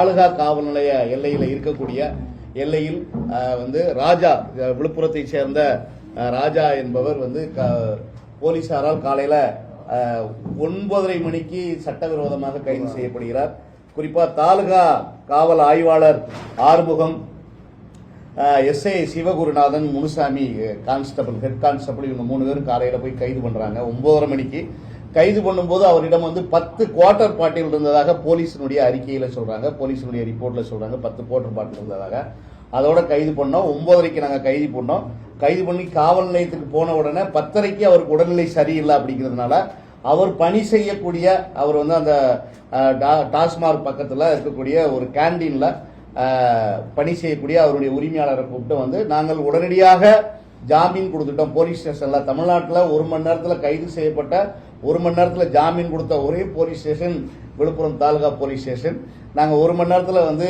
தாலுகா காவல் நிலைய எல்லையில் இருக்கக்கூடிய எல்லையில் வந்து ராஜா விழுப்புரத்தை சேர்ந்த ராஜா என்பவர் வந்து க- போலீசாரால் காலையில் ஒன்பதரை மணிக்கு சட்டவிரோதமாக கைது செய்யப்படுகிறார். குறிப்பா தாலுகா காவல் ஆய்வாளர் Arumugam SI Sivagurunathan Munusamy constable head constable இவங்க மூணு பேரும் காலையில போய் கைது பண்றாங்க. ஒன்பதரை மணிக்கு கைது பண்ணும்போது அவரிடம் வந்து பத்து குவார்டர் பாட்டில் இருந்ததாக போலீஸினுடைய அறிக்கையில் சொல்கிறாங்க போலீஸினுடைய ரிப்போர்ட்டில் சொல்கிறாங்க பத்து குவார்டர் பாட்டில் இருந்ததாக. அதோட கைது பண்ணோம். ஒம்போதரைக்கு நாங்கள் கைது பண்ணோம். கைது பண்ணி காவல் நிலையத்துக்கு போன உடனே பத்தரைக்கு அவருக்கு உடல்நிலை சரியில்லை அப்படிங்கிறதுனால அவர் பணி செய்யக்கூடிய அவர் வந்து அந்த டாஸ்மார்க் டா- இருக்கக்கூடிய ஒரு கேண்டீனில் பணி செய்யக்கூடிய அவருடைய உரிமையாளரை கூப்பிட்டு வந்து நாங்கள் உடனடியாக ஜாமீன் கொடுத்துட்டோம். போலீஸ் ஸ்டேஷனில் தமிழ்நாட்டில் ஒரு மணி நேரத்தில் கைது செய்யப்பட்ட ஒரு மணி நேரத்தில் ஜாமீன் கொடுத்த ஒரே police station Villupuram taluka police station. நாங்கள் ஒரு மணி நேரத்தில் வந்து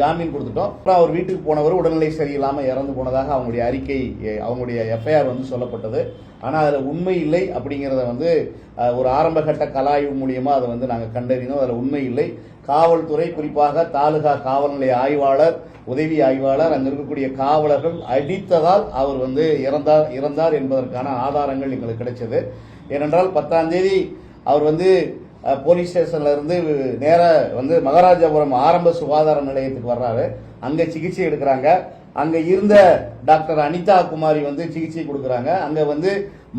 ஜாமீன் கொடுத்துட்டோம். அப்புறம் அவர் வீட்டுக்கு போனவர் உடல்நிலை சரியில்லாமல் இறந்து போனதாக அவங்களுடைய அறிக்கை அவங்களுடைய எஃப்ஐஆர் வந்து சொல்லப்பட்டது. ஆனால் அதில் உண்மை இல்லை அப்படிங்கிறத வந்து ஒரு ஆரம்பகட்ட கலாய்வு மூலியமாக அதை வந்து நாங்கள் கண்டறிந்தோம். அதில் உண்மை இல்லை. காவல்துறை குறிப்பாக தாலுகா காவல்நிலைய ஆய்வாளர் உதவி ஆய்வாளர் அங்கே இருக்கக்கூடிய காவலர்கள் அடித்ததால் அவர் வந்து இறந்தார் இறந்தார் என்பதற்கான ஆதாரங்கள் எங்களுக்கு கிடைச்சது. ஏனென்றால் பத்தாம் தேதி அவர் வந்து போலீஸ் ஸ்டேஷன்ல இருந்து நேர வந்து மகாராஜாபுரம் ஆரம்ப சுகாதார நிலையத்துக்கு வர்றாரு. அங்க சிகிச்சை எடுக்கிறாங்க. அங்க இருந்த டாக்டர் அனிதா குமாரி வந்து சிகிச்சை கொடுக்கறாங்க. அங்க வந்து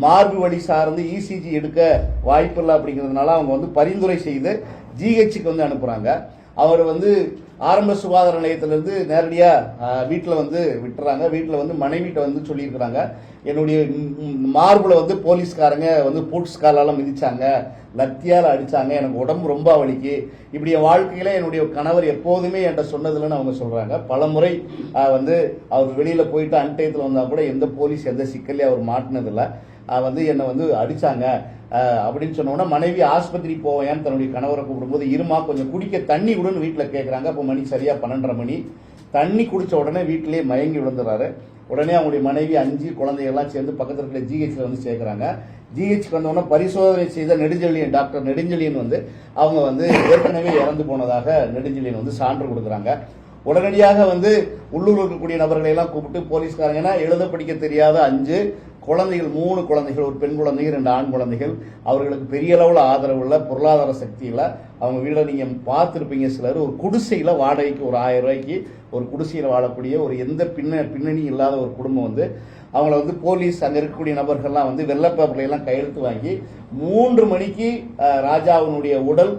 மார்பு வழி சார்ந்து இசிஜி எடுக்க வாய்ப்பில்லை அப்படிங்கிறதுனால அவங்க வந்து பரிந்துரை செய்து ஜிஹெச்சுக்கு வந்து அனுப்புறாங்க. அவர் வந்து ஆரம்ப சுகாதார நிலையத்திலிருந்து நேரடியாக வீட்டில் வந்து விட்டுறாங்க. வீட்டில் வந்து மனைவிட்ட வந்து சொல்லியிருக்கிறாங்க. என்னுடைய மார்பில் வந்து போலீஸ்காரங்க வந்து பூட்ஸ் காலெல்லாம் மிதிச்சாங்க. லத்தியால் அடிச்சாங்க. எனக்கு உடம்பு ரொம்ப வலிக்கு. இப்படி என் என்னுடைய கணவர் எப்போதுமே என்கிட்ட சொன்னதில்லைன்னு அவங்க சொல்கிறாங்க பல முறை வந்து அவர் வெளியில் போயிட்டு அன்டயத்தில் வந்தால் கூட எந்த போலீஸ் எந்த சிக்கலையும் அவர் மாட்டினதில்லை. வந்து என்னை வந்து அடித்தாங்க அப்படின்னு சொன்ன உடனே மனைவி ஆஸ்பத்திரி போவேன் தன்னுடைய கணவரை கூப்பிடும்போது இருமா கொஞ்சம் குடிக்க தண்ணி உடனே வீட்டில் கேட்குறாங்க அப்போ மணி சரியாக பன்னெண்டரை மணி. தண்ணி குடித்த உடனே வீட்டிலே மயங்கி விழுந்துறாரு. உடனே அவங்களுடைய மனைவி அஞ்சு குழந்தைகள்லாம் சேர்ந்து பக்கத்தில் இருக்கிற ஜிஹெச்ல வந்து சேர்க்குறாங்க. ஜிஹெச்சுக்கு வந்தோடனே பரிசோதனை செய்த நெடுஞ்செழியன் டாக்டர் நெடுஞ்செழியன் வந்து அவங்க வந்து ஏற்கனவே இறந்து போனதாக நெடுஞ்செழியன் வந்து சான்று கொடுக்குறாங்க. உடனடியாக வந்து உள்ளூர் இருக்கக்கூடிய நபர்களை எல்லாம் கூப்பிட்டு போலீஸ்காரங்க ஏன்னா எழுத படிக்க தெரியாத அஞ்சு குழந்தைகள் மூணு குழந்தைகள் ஒரு பெண் குழந்தைகள் ரெண்டு ஆண் குழந்தைகள் அவர்களுக்கு பெரிய அளவில் ஆதரவு இல்லை பொருளாதார சக்தி இல்லை அவங்க வீட்டில் நீங்கள் பார்த்துருப்பீங்க சிலர் ஒரு குடிசையில் வாடகைக்கு ஒரு ஆயிரம் ரூபாய்க்கு ஒரு குடிசையில் வாழக்கூடிய ஒரு எந்த பின்ன பின்னணி இல்லாத ஒரு குடும்பம் வந்து அவங்கள வந்து போலீஸ் அங்கே இருக்கக்கூடிய நபர்கள்லாம் வந்து வெள்ளை கையெழுத்து வாங்கி மூன்று மணிக்கு ராஜாவினுடைய உடல்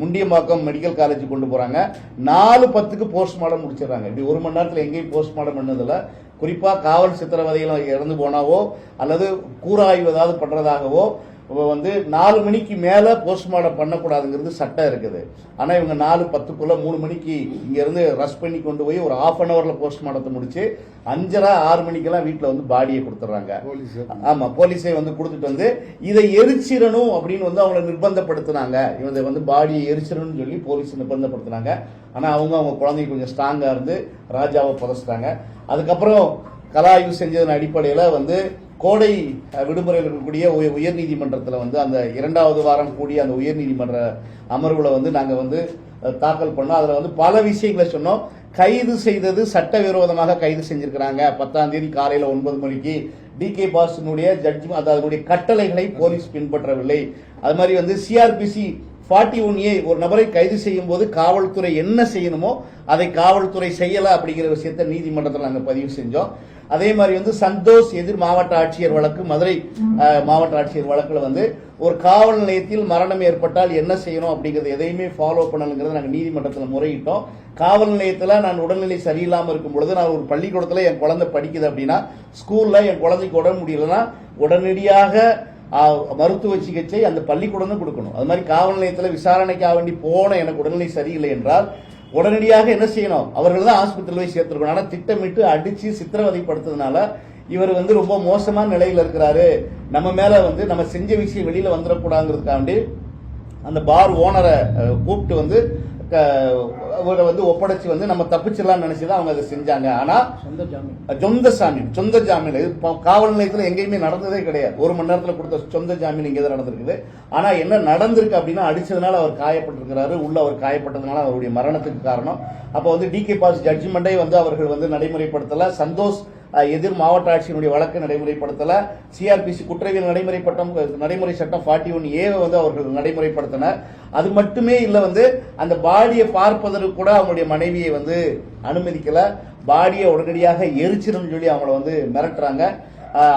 முண்டியம்பாக்கம் மெடிக்கல் காலேஜ் கொண்டு போகிறாங்க நாலு பத்துக்கு போஸ்ட்மார்ட்டம் முடிச்சிடுறாங்க. இப்படி ஒரு மணி நேரத்தில் எங்கேயும் போஸ்ட்மார்ட்டம் பண்ணதில்லை. குறிப்பா காவல் சித்திரவதையில் இறந்து போனாவோ அல்லது கூறாய்வு ஏதாவது பண்றதாகவோ இப்ப வந்து நாலு மணிக்கு மேல போஸ்ட்மார்ட்டம் பண்ணக்கூடாதுங்கிறது சட்டம் இருக்குது. ஆனா இவங்க நாலு பத்துக்குள்ள மூணு மணிக்கு இங்க இருந்து ரஷ் பண்ணி கொண்டு போய் ஒரு ஹாஃப் அன் ஹவர்ல போஸ்ட்மார்ட்டத்தை முடிச்சு அஞ்சரை ஆறு மணிக்கெல்லாம் வீட்டுல வந்து பாடியை கொடுத்துட்றாங்க. ஆமா போலீஸை வந்து கொடுத்துட்டு வந்து இதை எரிச்சிடணும் அப்படின்னு வந்து அவங்கள நிர்பந்தப்படுத்தினாங்க. இவங்க வந்து பாடியை எரிச்சிடணும்னு சொல்லி போலீஸ் நிர்பந்தப்படுத்தினாங்க. ஆனா அவங்க அவங்க குழந்தைங்க கொஞ்சம் ஸ்ட்ராங்கா இருந்து ராஜாவை புதைச்சிட்டாங்க. அதுக்கப்புறம் கலாய்வு செஞ்சதன் அடிப்படையில் வந்து கோடை விடுமுறையில் இருக்கக்கூடிய உய- உயர்நீதிமன்றத்தில் வந்து அந்த இரண்டாவது வாரம் கூடிய அந்த உயர்நீதிமன்ற அமர்வுல வந்து நாங்கள் வந்து தாக்கல் பண்ணோம். அதில் வந்து பல விஷயங்களை சொன்னோம். கைது செய்தது சட்டவிரோதமாக கைது செஞ்சிருக்கிறாங்க. பத்தாம் தேதி காலையில் ஒன்பது மணிக்கு டிகே பாசனுடைய பாஸினுடைய ஜட்ஜ்மெண்ட் அதாவது அதனுடைய கட்டளைகளை போலீஸ் பின்பற்றவில்லை. அது மாதிரி வந்து சிஆர்பிசி ஃபார்ட்டி ஒன் ஏ ஒரு நபரை கைது செய்யும் போது காவல்துறை என்ன செய்யணுமோ அதை காவல்துறை செய்யலை அப்படிங்கிற விஷயத்தை நீதிமன்றத்தில் நாங்கள் பதிவு செஞ்சோம். அதே மாதிரி வந்து சந்தோஷ் எதிர் மாவட்ட ஆட்சியர் வழக்கு மதுரை மாவட்ட ஆட்சியர் வழக்கில் வந்து ஒரு காவல் நிலையத்தில் மரணம் ஏற்பட்டால் என்ன செய்யணும் அப்படிங்கிறது எதையுமே ஃபாலோ பண்ணணுங்கிறத நாங்கள் நீதிமன்றத்தில் முறையிட்டோம். காவல் நிலையத்தில் நான் உடல்நிலை சரியில்லாமல் இருக்கும் பொழுது நான் ஒரு பள்ளிக்கூடத்தில் என் குழந்தை படிக்குது அப்படின்னா ஸ்கூலில் என் குழந்தைக்கு உடம்பு முடியலன்னா உடனடியாக மருத்துவ சிகிச்சை அந்த பள்ளிக்கூடம் தான் கொடுக்கணும். அது மாதிரி காவல் நிலையத்தில் விசாரணைக்காக வேண்டி போன எனக்கு உடல்நிலை சரியில்லை என்றால் உடனடியாக என்ன செய்யணும்? அவர்கள் தான் ஆஸ்பத்திரியில் போய் சேர்த்துருக்கணும். ஆனால் திட்டமிட்டு அடித்து சித்திரவதைப்படுத்துறதுனால இவர் வந்து ரொம்ப மோசமான நிலையில் இருக்கிறாரு. நம்ம மேலே வந்து நம்ம செஞ்ச விஷயம் வெளியில் வந்துடக்கூடாங்கிறதுக்காண்டி அந்த பார் ஓனரை கூப்பிட்டு வந்து க- அவரை வந்து ஒப்படைச்சு வந்து நம்ம தப்பிச்சிடலாம்னு நினைச்சுதான் அவங்க அதை செஞ்சாங்க. ஆனா சொந்த ஜாமீன் சொந்த ஜாமீன் சொந்த ஜாமீன் இது காவல் நிலையத்தில் எங்கேயுமே நடந்ததே கிடையாது. ஒரு மணி நேரத்தில் கொடுத்த சொந்த ஜாமீன் இங்கே தான் நடந்திருக்குது. ஆனா என்ன நடந்திருக்கு அப்படின்னா அடிச்சதுனால அவர் காயப்பட்டிருக்கிறாரு உள்ள அவர் காயப்பட்டதுனால அவருடைய மரணத்துக்கு காரணம். அப்போ வந்து டி கே பாஸ் ஜட்ஜ்மெண்டே வந்து அவர்கள் வந்து நடைமுறைப்படுத்தல. சந்தோஷ் எதிர் மாவட்ட ஆட்சியினுடைய வழக்கு நடைமுறைப்படுத்தல. சிஆர்பிசி குற்றவியல் நடைமுறைப்பட்டம் நடைமுறை சட்டம் ஃபார்ட்டி ஒன் ஏவை வந்து அவர்கள் நடைமுறைப்படுத்தினர். அது மட்டுமே இல்லை வந்து அந்த பாடியை பார்ப்பதற்கு கூட அவங்களுடைய மனைவியை வந்து அனுமதிக்கல. பாடியை உடனடியாக எரிச்சிடும் சொல்லி அவங்கள வந்து மிரட்டுறாங்க.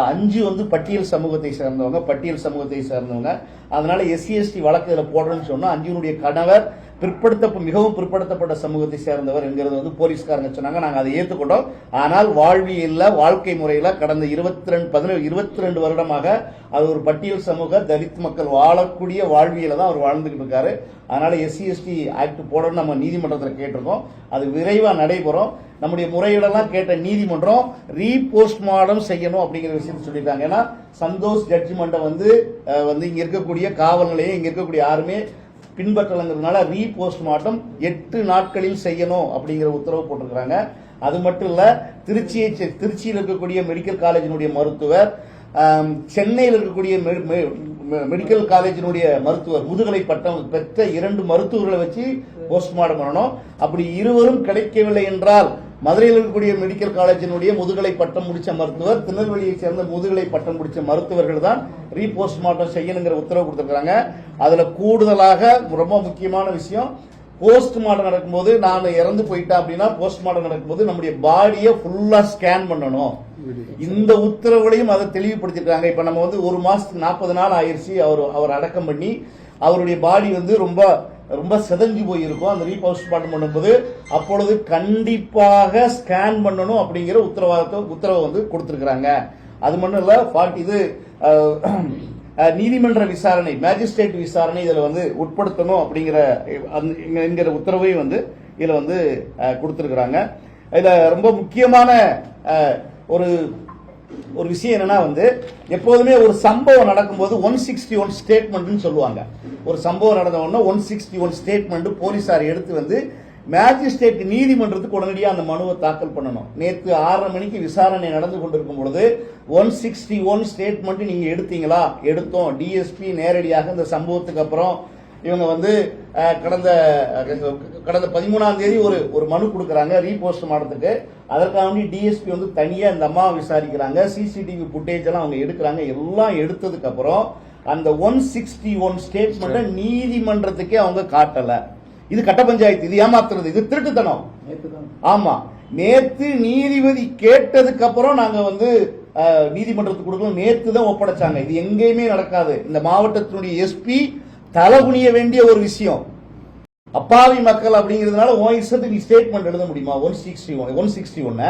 அஞ்சு வந்து பட்டியல் சமூகத்தை சேர்ந்தவங்க பட்டியல் சமூகத்தை சேர்ந்தவங்க. அதனால எஸ்சி எஸ்டி வழக்கு இதில் போடுறேன்னு சொன்னால் அஞ்சுனுடைய கணவர் பிற்படுத்த மிகவும் பிற்படுத்தப்பட்ட சமூகத்தை சேர்ந்தவர் என்கிறது வந்து போலீஸ்காரங்க சொன்னாங்க. நாங்கள் அதை ஏற்றுக்கொண்டோம் ஆனால் வாழ்வியல்ல வாழ்க்கை முறையில் கடந்த இருபத்தி ரெண்டு பதினேழு இருபத்தி ரெண்டு வருடமாக அது ஒரு பட்டியல் சமூக தலித் மக்கள் வாழக்கூடிய வாழ்வியல தான் அவர் வாழ்ந்துகிட்டு இருக்காரு. அதனால எஸ்சி எஸ்டி ஆக்ட் போடணும்னு நம்ம நீதிமன்றத்தில் கேட்டிருக்கோம். அது விரைவாக நடைபெறும். நம்முடைய முறையீடெல்லாம் கேட்ட நீதிமன்றம் ரீபோஸ்ட்மார்டம் செய்யணும் அப்படிங்கிற விஷயத்த சொல்லியிருக்காங்க. ஏன்னா சந்தோஷ் ஜட்ஜ்மெண்ட்டை வந்து வந்து இங்கே இருக்கக்கூடிய காவல் நிலையம் இங்கே இருக்கக்கூடிய யாருமே பின்பற்றலைங்கிறதுனால ரீபோஸ்ட்மார்ட்டம் எட்டு நாட்களில் செய்யணும் அப்படிங்கிற உத்தரவு போட்டிருக்கிறாங்க. அது மட்டும் இல்லை திருச்சியை செ- திருச்சியில் இருக்கக்கூடிய மெடிக்கல் காலேஜினுடைய மருத்துவர் சென்னையில் இருக்கக்கூடிய மெடிக்கல் காலேஜினுடைய மருத்துவர் முதுகலை பட்டம் பெற்ற இரண்டு மருத்துவர்களை வச்சு போஸ்ட்மார்ட்டம் பண்ணணும். அப்படி இருவரும் கிடைக்கவில்லை என்றால் மதுரையில் இருக்கக்கூடிய மெடிக்கல் காலேஜினுடைய முதுகலை பட்டம் முடிச்ச மருத்துவர் திருநெல்வேலியை சேர்ந்த முதுகலை பட்டம் முடிச்ச மருத்துவர்கள் தான் ரீபோஸ்ட்மார்ட்டம் செய்யணுங்கிற உத்தரவு கொடுத்துருக்காங்க அதுல கூடுதலாக ரொம்ப முக்கியமான விஷயம் போஸ்ட்மார்ட்டம் நடக்கும்போது நான் இறந்து போயிட்டேன் அப்படின்னா போஸ்ட்மார்ட்டம் நடக்கும்போது நம்முடைய பாடியை ஃபுல்லா ஸ்கேன் பண்ணணும். இந்த உத்தரவுகளையும் அதை தெளிவுபடுத்திருக்காங்க இப்ப நம்ம வந்து ஒரு மாசத்துக்கு நாற்பது நாள் ஆயிடுச்சு அவர் அவர் அடக்கம் பண்ணி அவருடைய பாடி வந்து ரொம்ப ரொம்ப செதஞ்சு போயிருக்கும். அந்த ரீபோஸ்ட்மார்ட்டம் பண்ணும்போது அப்பொழுது கண்டிப்பாக ஸ்கேன் பண்ணணும் அப்படிங்கிற உத்தரவாதத்தை உத்தரவை வந்து கொடுத்துருக்குறாங்க. அது மட்டும் இல்லை ஃபார்ட்டி இது நீதிமன்ற விசாரணை மேஜிஸ்ட்ரேட் விசாரணை இதில் வந்து உட்படுத்தணும் அப்படிங்கிற என்கிற உத்தரவையும் வந்து இதில் வந்து கொடுத்துருக்குறாங்க. இதில் ரொம்ப முக்கியமான ஒரு ஒரு விஷயம் என்னன்னா வந்து எப்போதுமே ஒரு சம்பவம் நடக்கும்போது ஒன் சிக்ஸ்டி ஒன் ஸ்டேட்மெண்ட்னு சொல்லுவாங்க. ஒரு சம்பவம் நடந்த உடனே ஒன் சிக்ஸ்டி ஒன் ஸ்டேட்மெண்ட் போலீசார் எடுத்து வந்து மேஜிஸ்ட்ரேட் நீதிமன்றத்துக்கு உடனடியாக அந்த மனுவை தாக்கல் பண்ணணும். நேற்று ஆறரை மணிக்கு விசாரணை நடந்து கொண்டிருக்கும் பொழுது ஒன் சிக்ஸ்டி ஒன் ஸ்டேட்மெண்ட் நீங்கள் எடுத்தீங்களா? எடுத்தோம். டிஎஸ்பி நேரடியாக இந்த சம்பவத்துக்கு அப்புறம் இவங்க வந்து கடந்த கடந்த பதிமூணாம் தேதி ஒரு ஒரு மனு கொடுக்குறாங்க ரீபோஸ்ட் மாடத்துக்கு அதற்காக வேண்டி டிஎஸ்பி வந்து தனியா இந்த அம்மா விசாரிக்கிறாங்க. சிசிடிவி ஃபுட்டேஜ் எல்லாம் அவங்க எடுக்கிறாங்க. எல்லாம் எடுத்ததுக்கு அப்புறம் அந்த ஒன் சிக்ஸ்டி ஒன் ஸ்டேட்மெண்ட்டை நீதிமன்றத்துக்கே அவங்க காட்டல. இது கட்ட பஞ்சாயத்து. இது ஏமாத்துறது. இது திருட்டுத்தனம். ஆமா. நேத்து நீதிபதி கேட்டதுக்கு அப்புறம் நாங்க வந்து நீதிமன்றத்துக்கு கொடுக்கணும். நேத்து தான் ஒப்படைச்சாங்க. இது எங்கேயுமே நடக்காது. இந்த மாவட்டத்தினுடைய எஸ்பி தலகுனிய வேண்டிய ஒரு விஷயம். அப்பாவி மக்கள் அப்படிங்கிறதுனால உன் இஷ்டத்துக்கு நீ ஸ்டேட்மெண்ட் எழுத முடியுமா? One sixty one one sixty ஒன்னு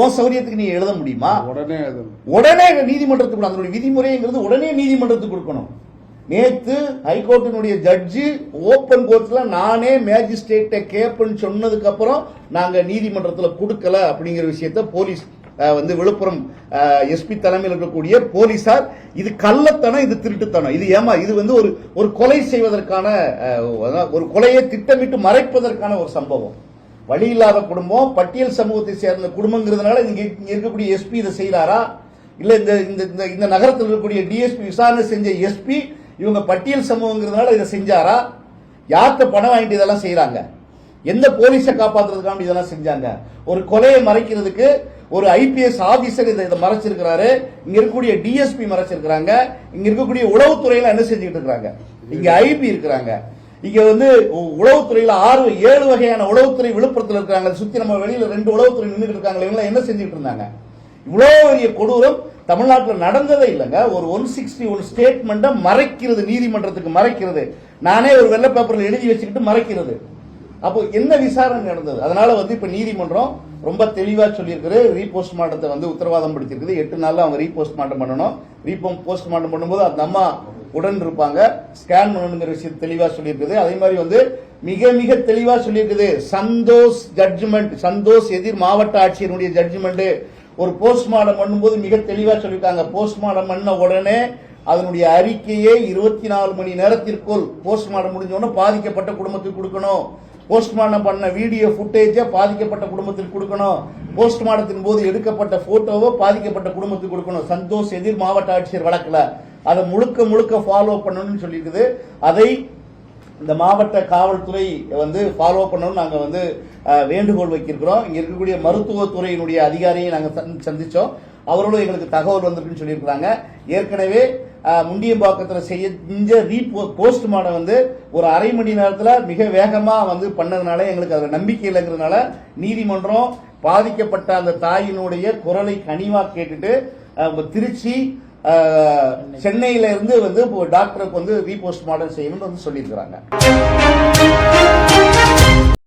ஓ சௌரியத்துக்கு நீ எழுத முடியுமா? உடனே உடனே நீதிமன்றத்துக்கு. அதனுடைய விதிமுறைங்கிறது உடனே நீதிமன்றத்துக்கு கொடுக்கணும். நேத்து ஹைகோர்ட்டினுடைய ஜட்ஜி ஓபன் கோர்ட்ல நானே மேஜிஸ்ட்ரேட்டை கேப்பேன்னு சொன்னதுக்கு அப்புறம் நாங்க நீதிமன்றத்துல கொடுக்கல அப்படிங்கிற விஷயத்த போலீஸ் வந்து விழுப்புரம் எஸ்பி தலைமையில் இருக்கக்கூடிய போலீசார் இது கள்ளத்தனம் இது திருட்டுத்தனம். இது ஏமா இது வந்து ஒரு ஒரு கொலை செய்வதற்கான ஒரு கொலையை திட்டமிட்டு மறைப்பதற்கான ஒரு சம்பவம். வழி இல்லாத குடும்பம் பட்டியல் சமூகத்தை சேர்ந்த குடும்பங்கிறதுனால இங்க இருக்கக்கூடிய எஸ்பி இதை செய்யறாரா இல்ல இந்த இந்த இந்த- இந்த நகரத்தில் இருக்கக்கூடிய டிஎஸ்பி விசாரணை செஞ்ச எஸ்பி இவங்க பட்டியல் சமூகங்கிறதுனால இதை செஞ்சாரா? யார்கிட்ட பணம் வாங்கிட்டு இதெல்லாம் செய்யறாங்க எந்த போலீஸை காப்பாத்துறதுக்காக இதெல்லாம் செஞ்சாங்க? ஒரு கொலையை மறைக்கிறதுக்கு ஒரு ஐபிஎஸ் ஆபீசர் இதை இதை மறைச்சிருக்கிறாரு. இங்க இருக்கக்கூடிய டிஎஸ்பி மறைச்சிருக்கிறாங்க. இங்க இருக்கக்கூடிய உளவுத்துறையில என்ன செஞ்சுக்கிட்டு இருக்கிறாங்க? இங்க ஐபி இருக்கிறாங்க. இங்க வந்து உளவுத்துறையில ஆறு ஏழு வகையான உளவுத்துறை விழுப்புரத்தில் இருக்காங்க சுத்தி நம்ம வெளியில ரெண்டு உளவுத்துறை நின்றுட்டு இருக்காங்க. இவங்க என்ன செஞ்சுட்டு இருந்தாங்க? இவ்வளவு பெரிய கொடூரம் தமிழ்நாட்டில் நடந்ததே இல்லைங்க. ஒரு ஒன் சிக்ஸ்டி ஒன் ஸ்டேட்மெண்ட்டை மறைக்கிறது நீதிமன்றத்துக்கு மறைக்கிறது. நானே ஒரு வெள்ளை பேப்பரில் எழுதி வச்சுக்கிட்டு மறைக்கிறது. அப்போ என்ன விசாரணை நடந்தது? அதனால வந்து இப்ப நீதிமன்றம் ரொம்ப தெளிவா சொல்லியிருக்குது. ரீபோஸ்ட் மார்ட்டத்தை வந்து உத்தரவாதம் படுத்திருக்குது எட்டு நாள்ல அவங்க ரீபோஸ்ட் மார்ட்டம் பண்ணணும். ரீபோ போஸ்ட் மார்ட்டம் பண்ணும்போது அந்த அம்மா உடன் இருப்பாங்க. ஸ்கேன் பண்ணணுங்கிற விஷயம் தெளிவா சொல்லியிருக்குது. அதே மாதிரி வந்து மிக மிக தெளிவா சொல்லியிருக்குது. சந்தோஷ் ஜட்ஜ்மெண்ட் சந்தோஷ் எதிர் மாவட்ட ஆட்சியருடைய ஜட்ஜ்மெண்ட் ஒரு போஸ்ட்மார்டம் பண்ணும்போது மிக தெளிவா சொல்லியிருக்காங்க. போஸ்ட்மார்டம் பண்ண உடனே அதனுடைய அறிக்கையை இருபத்தி நாலு மணி நேரத்திற்குள் போஸ்ட்மார்டம் முடிஞ்ச உடனே பாதிக்கப்பட்ட குடும்பத்துக்கு கொடுக்கணும். போஸ்ட்மார்டம் பண்ண வீடியோ ஃபுட்டேஜை பாதிக்கப்பட்ட குடும்பத்துக்கு கொடுக்கணும். போஸ்ட்மார்டத்தின் போது எடுக்கப்பட்ட போட்டோவை பாதிக்கப்பட்ட குடும்பத்துக்கு கொடுக்கணும். சந்தோஷ் எதிர் மாவட்ட ஆட்சியர் வழக்கில். அதை முழுக்க முழுக்க ஃபாலோ பண்ணணும்னு சொல்லியிருக்குது. அதை இந்த மாவட்ட காவல்துறை வந்து ஃபாலோ பண்ணணும்னு நாங்கள் வந்து வேண்டுகோள் வைக்கிறோம் இங்கே இருக்கக்கூடிய மருத்துவத்துறையினுடைய அதிகாரியை நாங்கள் சந்திச்சோம். அவரோட எங்களுக்கு தகவல் வந்திருக்குன்னு சொல்லியிருக்கிறாங்க. ஏற்கனவே முண்டியம்பாக்கத்தில் செஞ்ச போஸ்ட் போஸ்ட்மார்டம் வந்து ஒரு அரை மணி நேரத்தில் மிக வேகமாக வந்து பண்ணதுனால எங்களுக்கு அதில் நம்பிக்கை இல்லைங்கிறதுனால நீதிமன்றம் பாதிக்கப்பட்ட அந்த தாயினுடைய குரலை கனிவாக கேட்டுட்டு திருச்சி சென்னையில இருந்து வந்து டாக்டருக்கு வந்து ரீபோஸ்ட் மாடல் செய்யணும்னு வந்து சொல்லியிருக்கிறாங்க.